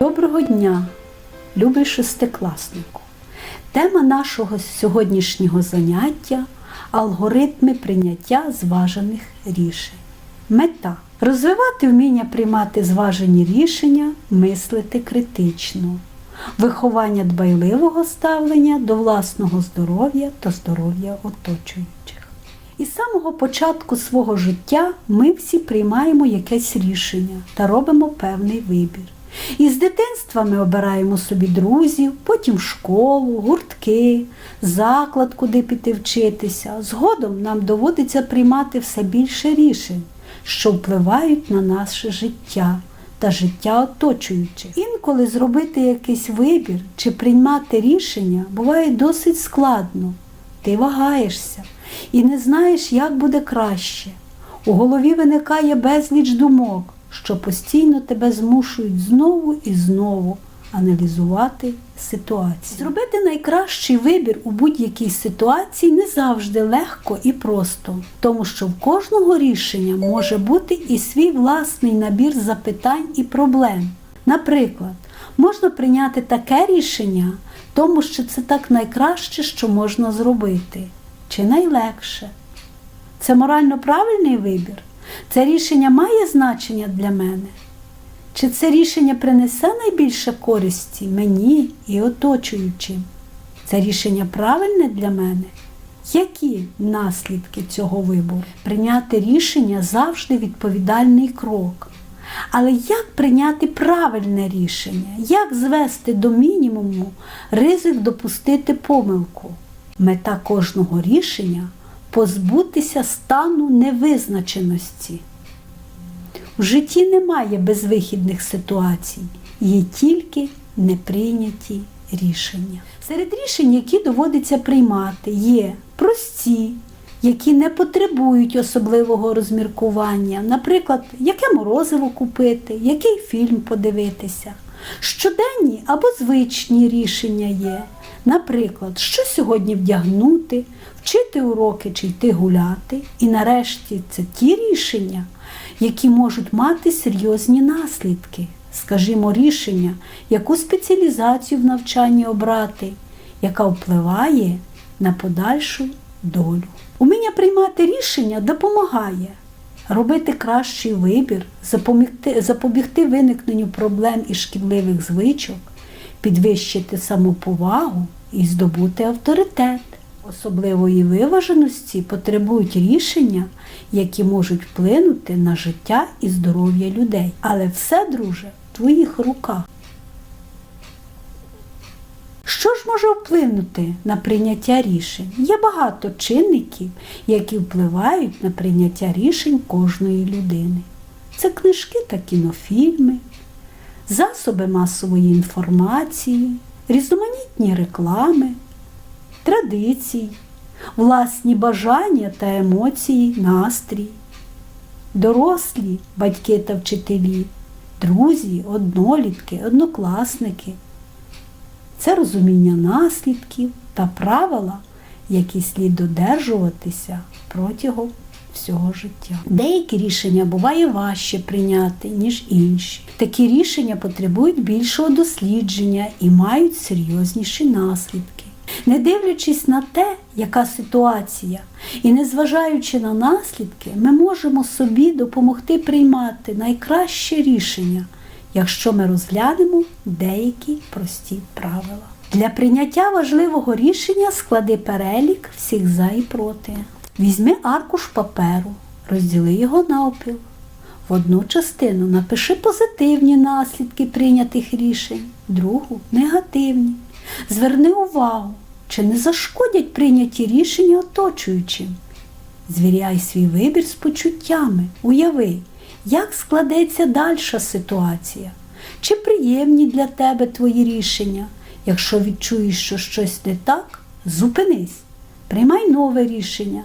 Доброго дня, любий шестикласнику! Тема нашого сьогоднішнього заняття алгоритми прийняття зважених рішень. Мета розвивати вміння приймати зважені рішення, мислити критично, виховання дбайливого ставлення до власного здоров'я та здоров'я оточуючих. Із самого початку свого життя ми всі приймаємо якесь рішення та робимо певний вибір. І з дитинства ми обираємо собі друзів, потім школу, гуртки, заклад, куди піти вчитися. Згодом нам доводиться приймати все більше рішень, що впливають на наше життя та життя оточуючих. Інколи зробити якийсь вибір чи приймати рішення буває досить складно. Ти вагаєшся і не знаєш, як буде краще. У голові виникає безліч думок, що постійно тебе змушують знову і знову аналізувати ситуацію. Зробити найкращий вибір у будь-якій ситуації не завжди легко і просто, тому що в кожного рішення може бути і свій власний набір запитань і проблем. Наприклад, можна прийняти таке рішення, тому що це так найкраще, що можна зробити, чи найлегше. Це морально правильний вибір? Це рішення має значення для мене? Чи це рішення принесе найбільше користі мені і оточуючим? Це рішення правильне для мене? Які наслідки цього вибору? Прийняти рішення завжди відповідальний крок. Але як прийняти правильне рішення? Як звести до мінімуму ризик допустити помилку? Мета кожного рішення позбутися стану невизначеності. В житті немає безвихідних ситуацій, є тільки неприйняті рішення. Серед рішень, які доводиться приймати, є прості, які не потребують особливого розміркування, наприклад, яке морозиво купити, який фільм подивитися. Щоденні або звичні рішення є. Наприклад, що сьогодні вдягнути, вчити уроки чи йти гуляти. І нарешті це ті рішення, які можуть мати серйозні наслідки. Скажімо, рішення, яку спеціалізацію в навчанні обрати, яка впливає на подальшу долю. Уміння приймати рішення допомагає робити кращий вибір, запобігти, запобігти виникненню проблем і шкідливих звичок, підвищити самоповагу і здобути авторитет. Особливої виваженості потребують рішення, які можуть вплинути на життя і здоров'я людей. Але все, друже, в твоїх руках. Що ж може вплинути на прийняття рішень? Є багато чинників, які впливають на прийняття рішень кожної людини. Це книжки та кінофільми, засоби масової інформації, різноманітні реклами, традиції, власні бажання та емоції, настрій, дорослі, батьки та вчителі, друзі, однолітки, однокласники. Це розуміння наслідків та правила, які слід додержуватися протягом всього життя. Деякі рішення буває важче прийняти, ніж інші. Такі рішення потребують більшого дослідження і мають серйозніші наслідки. Не дивлячись на те, яка ситуація, і незважаючи на наслідки, ми можемо собі допомогти приймати найкраще рішення, якщо ми розглянемо деякі прості правила. Для прийняття важливого рішення склади перелік всіх за і проти. Візьми аркуш паперу, розділи його навпіл. В одну частину напиши позитивні наслідки прийнятих рішень, другу негативні. Зверни увагу, чи не зашкодять прийняті рішення оточуючим. Звіряй свій вибір з почуттями, уяви, як складеться дальша ситуація, чи приємні для тебе твої рішення. Якщо відчуєш, що щось не так, зупинись, приймай нове рішення.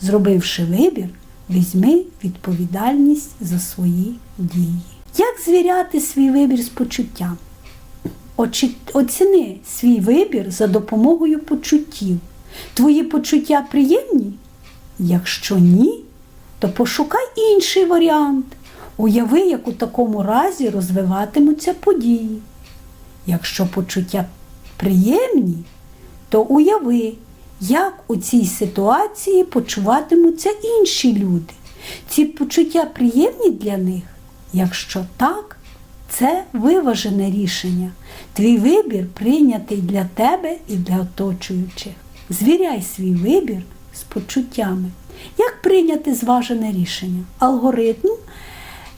Зробивши вибір, візьми відповідальність за свої дії. Як звіряти свій вибір з почуттям? Оціни свій вибір за допомогою почуттів. Твої почуття приємні? Якщо ні, то пошукай інший варіант. Уяви, як у такому разі розвиватимуться події. Якщо почуття приємні, то уяви, як у цій ситуації почуватимуться інші люди. Ці почуття приємні для них? Якщо так, це виважене рішення. Твій вибір прийнятий для тебе і для оточуючих. Звіряй свій вибір з почуттями. Як прийняти зважене рішення? Алгоритм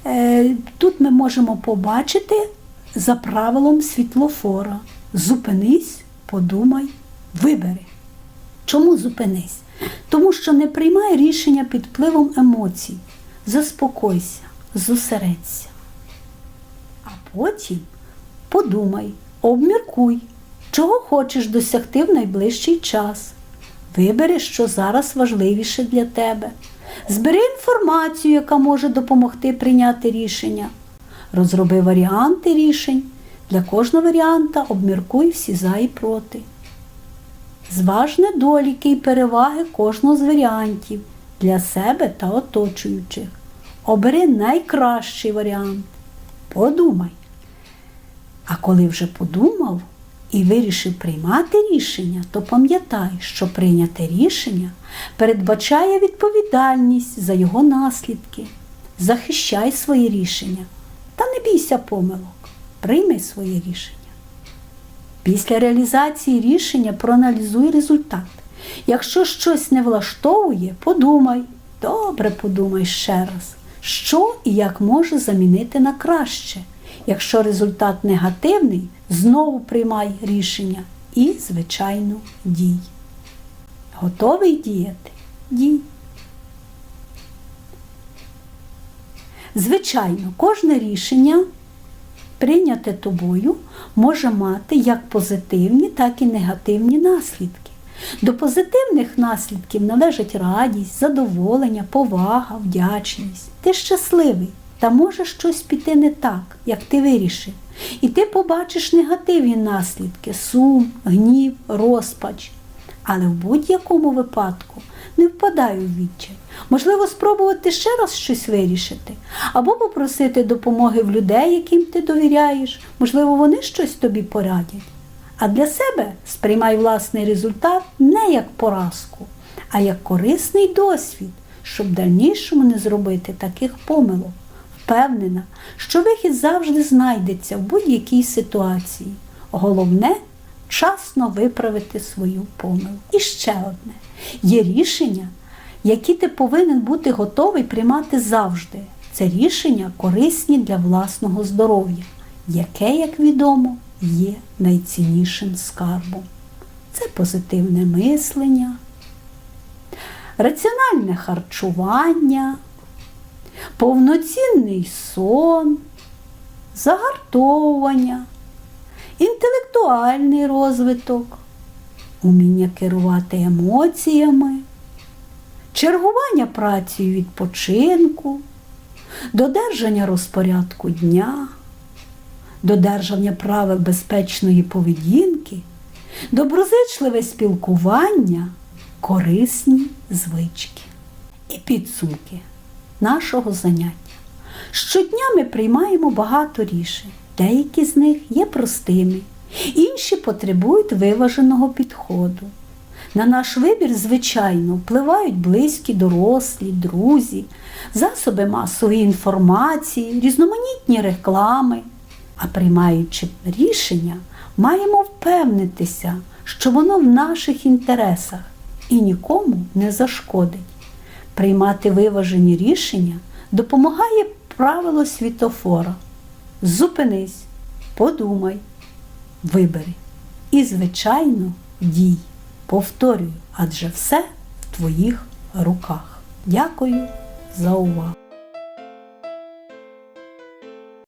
е, тут ми можемо побачити за правилом світлофора. Зупинись, подумай, вибери. Чому зупинись? Тому що не приймай рішення під впливом емоцій. Заспокойся, зосередься. А потім подумай, обміркуй, чого хочеш досягти в найближчий час. Вибери, що зараз важливіше для тебе. Збери інформацію, яка може допомогти прийняти рішення. Розроби варіанти рішень. Для кожного варіанта обміркуй всі за і проти. Зваж недоліки і переваги кожного з варіантів для себе та оточуючих. Обери найкращий варіант. Подумай. А коли вже подумав і вирішив приймати рішення, то пам'ятай, що прийняте рішення передбачає відповідальність за його наслідки. Захищай свої рішення та не бійся помилок. Прийми своє рішення. Після реалізації рішення проаналізуй результат. Якщо щось не влаштовує, подумай, добре подумай ще раз, що і як може замінити на краще. Якщо результат негативний, знову приймай рішення і, звичайно, дій. Готовий діяти? Дій. Звичайно, кожне рішення, прийняте тобою, може мати як позитивні, так і негативні наслідки. До позитивних наслідків належать радість, задоволення, повага, вдячність. Ти щасливий, та може щось піти не так, як ти вирішив. І ти побачиш негативні наслідки сум, гнів, розпач. Але в будь-якому випадку не впадай у відчай. Можливо, спробувати ще раз щось вирішити, або попросити допомоги в людей, яким ти довіряєш. Можливо, вони щось тобі порадять. А для себе сприймай власний результат не як поразку, а як корисний досвід, щоб в дальнішому не зробити таких помилок. Впевнена, що вихід завжди знайдеться в будь-якій ситуації. Головне вчасно виправити свою помилку. І ще одне: є рішення, які ти повинен бути готовий приймати завжди. Це рішення корисні для власного здоров'я, яке, як відомо, є найціннішим скарбом. Це позитивне мислення, раціональне харчування, повноцінний сон, загартовування, інтелектуальний розвиток, уміння керувати емоціями, чергування працею відпочинку, додержання розпорядку дня, додержання правил безпечної поведінки, доброзичливе спілкування, корисні звички. І підсумки нашого заняття. Щодня ми приймаємо багато рішень. Деякі з них є простими, інші потребують виваженого підходу. На наш вибір, звичайно, впливають близькі, дорослі, друзі, засоби масової інформації, різноманітні реклами. А приймаючи рішення, маємо впевнитися, що воно в наших інтересах і нікому не зашкодить. Приймати виважені рішення допомагає правило світофора. Зупинись, подумай, вибери. І, звичайно, дій. Повторюю, адже все в твоїх руках. Дякую за увагу!